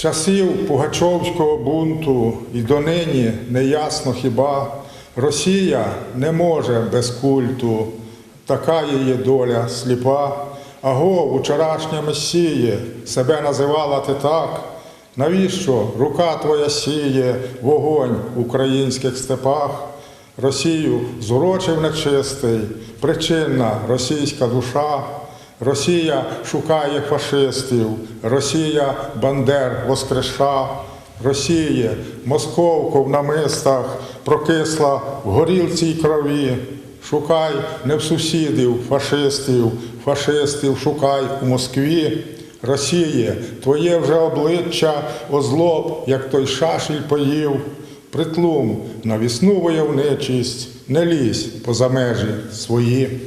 часів Пугачовського бунту і донині неясно хіба Росія не може без культу, така її доля сліпа. Аго, вчорашня Месіє, себе називала ти так. Навіщо рука твоя сіє вогонь в українських степах? Росію зурочив нечистий, причинна російська душа. Росія шукає фашистів, Росія Бандер воскреша, Росія московку в намистах прокисла в горілці й крові. Шукай не в сусідів фашистів, фашистів шукай у Москві. Росіє, твоє вже обличчя озлоб, як той шашель поїв. Притлум на вісну войовничість, не лізь поза межі свої.